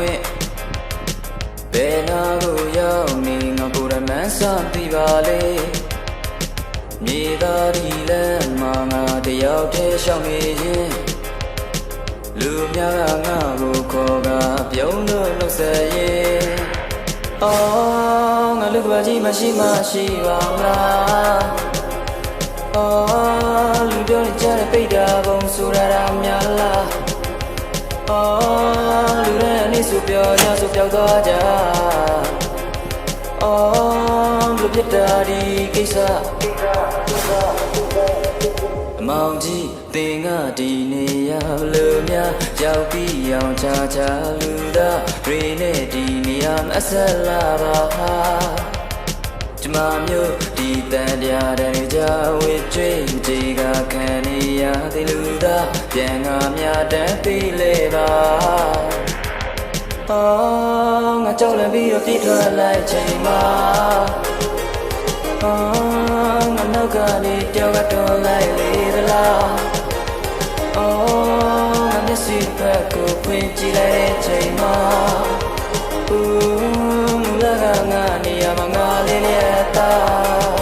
ကွယ်ဘယ်နာကိုရောက်နေငါကိုယ်ရမန်းစသိပါလေမြေသားဒီလမ်းမှာငါတယောက်တည်းရှောင်နေရင်လူများကငါ့ကိုခေါ်ကပြုံးလို့လှုပ်ဆဲရင်အော်ငါလူကဘာကြီးမရှိမရှိပါမလားအော်လူပြောနေကြတဲ့ပိတ်တာပုံဆိုတာများလားအော်လူ တွေအနေဆိုပြောညဆိုပြောက်သွားကြအော်လူပြတ်တာဒီကိစ္စအမောင်ကြီးတင်ကဒီနေရလူများရောက်ပြီးအောင်ချာချာလူသားတွေနဲ့ဒီနေရာမအဆက်လာပါဟာကျမမျိုးဒီတန်တရားတဲ့ကြဝေကျွေးဒီကခံနေရသည်လူသားပြန်ငါများတန်းပြီးလေပါ အော်ငါကြောက်လန့်ပြီးတော့ပြေးထွက်လိုက်ချိန်မှာအော်ငါနောက်ကနေတယောက်ကတော့လိုက်လေသလားအော်ငါမျက်စိဘက်ကိုဖွင့်ကြည့်လိုက်တဲ့ချိန်မှာ Ooh, မူလကငါနေရာမှာငါလေးနဲ့အသား